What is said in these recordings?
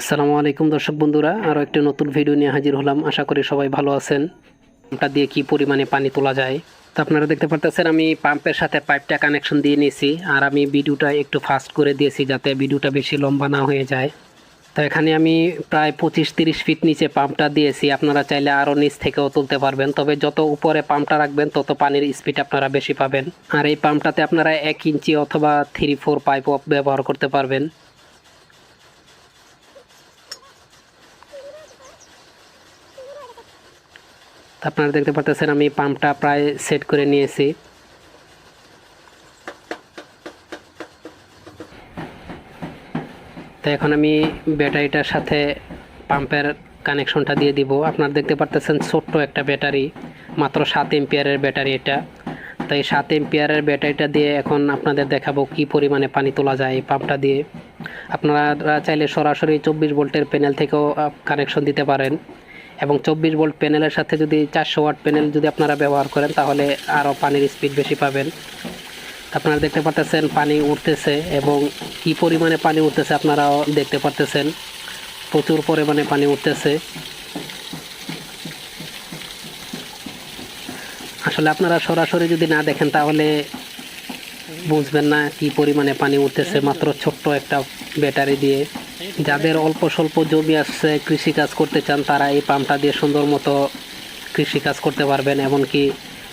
আসসালামু আলাইকুম দর্শক বন্ধুরা, আরও একটি নতুন ভিডিও নিয়ে হাজির হলাম। আশা করি সবাই ভালো আছেন। পাম্পটা দিয়ে কি পরিমাণে পানি তোলা যায়? তো আপনারা দেখতে পারতেছেন, আমি পাম্পের সাথে পাইপটা কানেকশন দিয়ে নিয়েছি, আর আমি ভিডিওটা একটু ফাস্ট করে দিয়েছি যাতে ভিডিওটা বেশি লম্বা না হয়ে যায়। তো এখানে আমি প্রায় পঁচিশ তিরিশ ফিট নিচে পাম্পটা দিয়েছি। আপনারা চাইলে আরও নিচ থেকেও তুলতে পারবেন। তবে যত উপরে পাম্পটা রাখবেন, তত পানির স্পিড আপনারা বেশি পাবেন। আর এই পাম্পটাতে আপনারা এক ইঞ্চি অথবা থ্রি ফোর পাইপও ব্যবহার করতে পারবেন। আপনারা দেখতে পাচ্ছেন আমি পাম্পটা প্রায় সেট করে নিয়েছি। তো এখন আমি ব্যাটারিটার সাথে পাম্পের কানেকশনটা দিয়ে দিব। আপনারা দেখতে পাচ্ছেন ছোট্ট একটা ব্যাটারি, মাত্র সাত এম্পিয়ারের ব্যাটারি এটা। তো এই সাত এম্পিয়ারের ব্যাটারিটা দিয়ে এখন আপনাদের দেখাবো কি পরিমাণে পানি তোলা যায় এই পাম্পটা দিয়ে। আপনারা চাইলে সরাসরি চব্বিশ ভোল্টের প্যানেল থেকেও কানেকশন দিতে পারেন। এবং চব্বিশ ভোল্ট প্যানেলের সাথে যদি চারশো ওয়াট প্যানেল যদি আপনারা ব্যবহার করেন, তাহলে আরও পানির স্পিড বেশি পাবেন। আপনারা দেখতে পারতেছেন পানি উঠতেছে এবং কি পরিমাণে পানি উঠতেছে আপনারাও দেখতে পারতেছেন। প্রচুর পরিমাণে পানি উঠতেছে। আসলে আপনারা সরাসরি যদি না দেখেন, তাহলে বুঝবেন না কি পরিমাণে পানি উঠতেছে, মাত্র ছোট্ট একটা ব্যাটারি দিয়ে। যাদের অল্প স্বল্প জমি আছে, কৃষিকাজ করতে চান, তারা এই পাম্পটা দিয়ে সুন্দর মতো কৃষিকাজ করতে পারবেন। এমনকি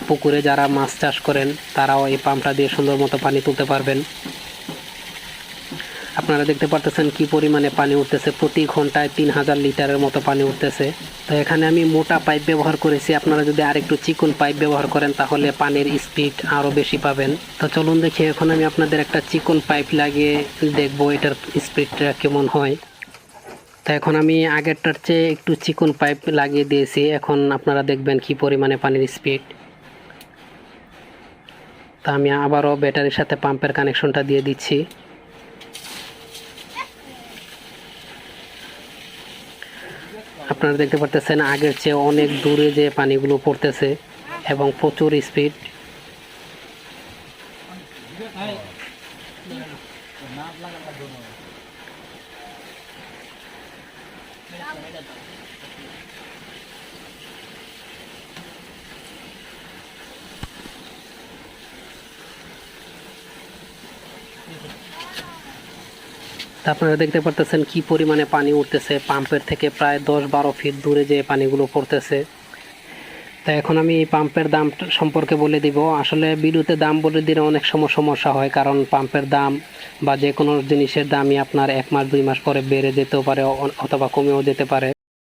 পুকুরে যারা মাছ চাষ করেন, তারাও এই পাম্পটা দিয়ে সুন্দর মতো পানি তুলতে পারবেন। আপনারা দেখতে পারতেছেন কি পরিমাণে পানি উঠতেছে। প্রতি ঘন্টায় তিন হাজার লিটারের মতো পানি উঠতেছে। তো এখানে আমি মোটা পাইপ ব্যবহার করেছি। আপনারা যদি আরেকটু চিকন পাইপ ব্যবহার করেন, তাহলে পানির স্পিড আরও বেশি পাবেন। তো চলুন দেখি, এখন আমি আপনাদের একটা চিকন পাইপ লাগিয়ে দেখব এটার স্পিডটা কেমন হয়। তো এখন আমি আগেরটার চেয়ে একটু চিকন পাইপ লাগিয়ে দিয়েছি। এখন আপনারা দেখবেন কি পরিমাণে পানির স্পিড। তা আমি আবারও ব্যাটারির সাথে পাম্পের কানেকশনটা দিয়ে দিচ্ছি। আপনারা দেখতে পারতেছেন আগের চেয়ে অনেক দূরে যে পানিগুলো পড়তেছে এবং প্রচুর স্পিড তা আপনারা দেখতে পারতেছেন কি পরিমাণে পানি উঠতেছে। পাম্পের থেকে প্রায় দশ বারো ফিট দূরে যে পানিগুলো পড়তেছে। তা এখন আমি পাম্পের দাম সম্পর্কে বলে দিব। আসলে বিদ্যুতের দাম বলে দিলে অনেক সময় সমস্যা হয়, কারণ পাম্পের দাম বা যে কোনো জিনিসের দামই আপনার এক মাস, দুই মাস পরে বেড়ে যেতেও পারে অথবা কমেও যেতে পারে।